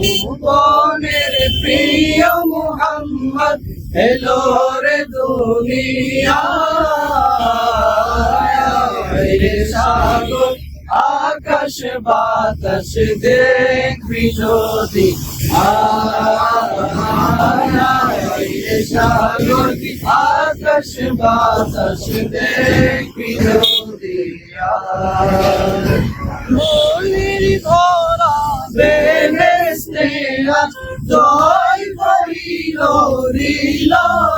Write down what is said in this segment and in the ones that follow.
ভুবনের প্রিয় মোহাম্মদ, এলো রে দুনিয়া। রে সাগর, আকাশ বাতাস দেখবি যদি। সাগর, আকাশ বাতাস দেখবি যদি। জয় করিল, নীল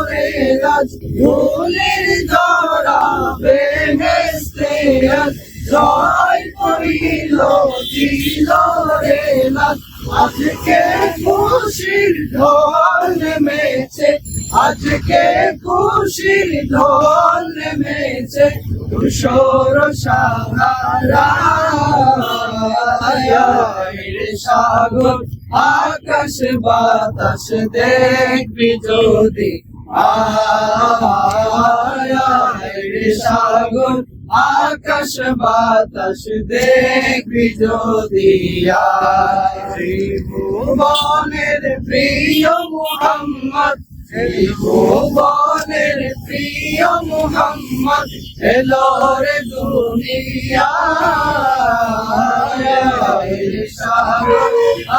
রে রাজ ভুলের ধরা বেহেস্তে আজ জয় করিল, নীল রে রাজ, আজকে খুশির ঢোল নেমেছে আজকে খুশির ঢোল নেমেছে তুষর সাহারা। রে সাগর, আকাশ বাতাস দেখবি যদি। সাগর, আকাশ বাতাস দেখবি যদি। ভুবনের প্রিয় মুহাম্মদ ভুবনের প্রিয় মুহাম্মদ এলো দুনিয়া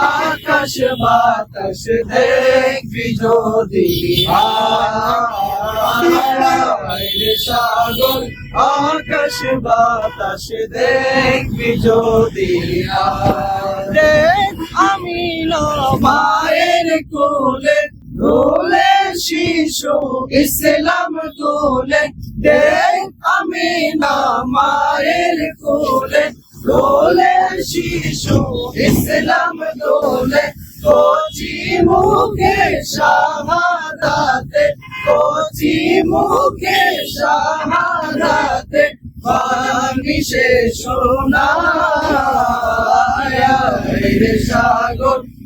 আকাশ বাতাস দেখবি যদি। সাগর, আকাশ বাতাস দেখবি যদি। আমি মায়ের কোলে দোলে শিশু, ইসলাম তোলে দেখ আমি না মায়ের কোলে দোলে শিশু, ইসলাম দোলে কচি মুখে শাহাদাতে, কচি মুখে শাহাদাতে সে সোনা সাগর